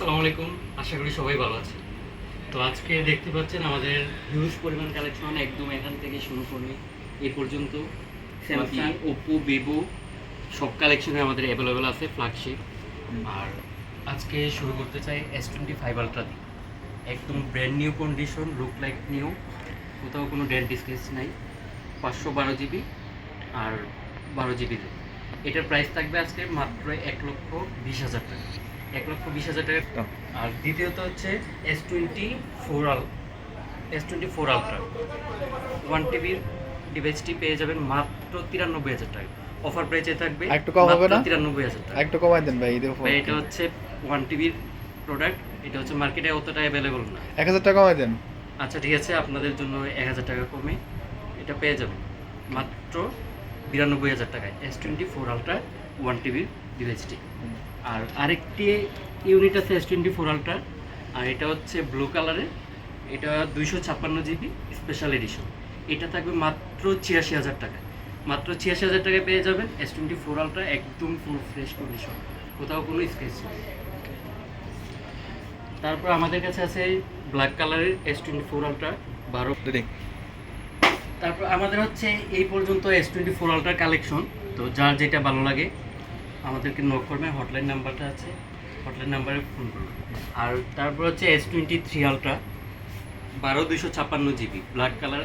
আসসালামু আলাইকুম। আশা করি সবাই ভালো আছে তো আজকে দেখতে পাচ্ছেন আমাদের হিউজ পরিমাণ কালেকশন একদম এখান থেকে শুরু করে এ পর্যন্ত। স্যামসাং ওপো ভিভো সব কালেকশনে আমাদের অ্যাভেলেবেল আছে ফ্ল্যাগশিপ আর আজকে শুরু করতে চাই এস টোয়েন্টি ফাইভ আলট্রা দিয়ে। একদম brand new condition look like new কোথাও কোনো ডেন্ট স্কেচ নাই। পাঁচশো বারো জিবি আর বারো জিবিতে এটার প্রাইস থাকবে আজকে মাত্র এক লক্ষ বিশ হাজার টাকা। এক লক্ষ বিশ হাজার টাকা। আর দ্বিতীয়ত হচ্ছে এস টোয়েন্টি ফোর আল S twenty four ultra one টিবির ডিভাইসটি পেয়ে যাবেন মাত্র তিরানব্বই হাজার টাকা। অফার প্রাইসে থাকবে একটু কম হবে না? তিরানব্বই হাজার টাকা। একটু কমাই দেন ভাই এটা হচ্ছে ওয়ান টিবির প্রোডাক্ট এটা হচ্ছে মার্কেটে অতটা অ্যাভেলেবল না। এক হাজার টাকা কমাই দেন। আচ্ছা ঠিক আছে আপনাদের জন্য এক হাজার টাকা কমে এটা পেয়ে যাবেন। মাত্র বিরানব্বই হাজার টাকায়। S twenty four ultra one টিভির ডিভাইসটি আর আরেকটি ইউনিট আছে এস টোয়েন্টি ফোর আলট্রা আর এটা হচ্ছে ব্লু কালারের এটা দুইশো ছাপ্পান্ন জিবি স্পেশাল এডিশন এটা থাকবে মাত্র ছিয়াশি হাজার টাকা। মাত্র ছিয়াশি হাজার টাকায় পেয়ে যাবেন এস টোয়েন্টি ফোর আলট্রা একদম ফুল ফ্রেশ কন্ডিশন কোথাও কোনো স্কেচ নেই। তারপর আমাদের কাছে আছে ব্ল্যাক কালারের এস টোয়েন্টি ফোর আলট্রা বারো। তারপর আমাদের হচ্ছে এই পর্যন্ত S twenty four ultra collection তো যার যেটা ভালো লাগে আমাদেরকে নোট করবেন হটলাইন নাম্বারটা আছে হটলাইন নাম্বারে ফোন করুন আর তারপর হচ্ছে এস টোয়েন্টি থ্রি আলট্রা বারো দুশো ছাপ্পান্ন জিবি ব্ল্যাক কালার